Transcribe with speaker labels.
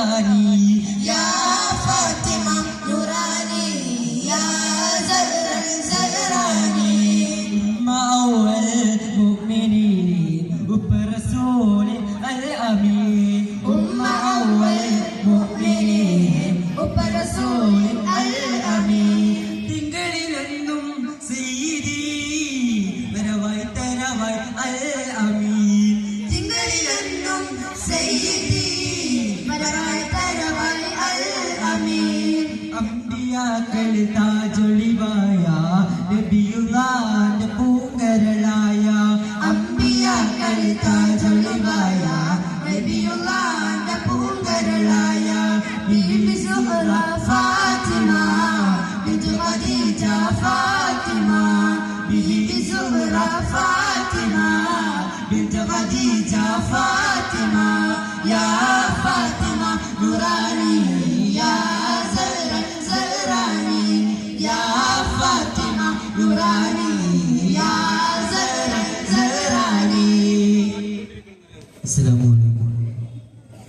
Speaker 1: نوراني يا
Speaker 2: فاطمة نوراني يا زهر زهراني
Speaker 1: مع أول مؤمنين وبرسول الأمين أم أول مؤمنين وبرسول الأمين തിങ്കളിലെന്നും സീതി വരവായി തരവായി അൽ അമീൻ അമ്പിയാക്കൾ താജൊളിവായ നബിയുള്ളാന്റെ പൂങ്കരളായ. അമ്പിയാക്കൾ താജൊളിവായ
Speaker 2: നബിയുള്ളാന്റെ പൂങ്കരളായ.
Speaker 1: ബീബി സുഹറ ഫാത്തിമ
Speaker 2: ബിജു ഖദീജ ഫാത്തിമ.
Speaker 1: ബീബി സുഹറ
Speaker 2: ഫാത്തിമ
Speaker 1: ബിജു ഖദീജ
Speaker 2: ഫാത്തിമ. യാ ഫാത്തിമ നൂറാനി നൂറാനി യാ സഹറ സഹറാനി
Speaker 1: അസ്സലാമു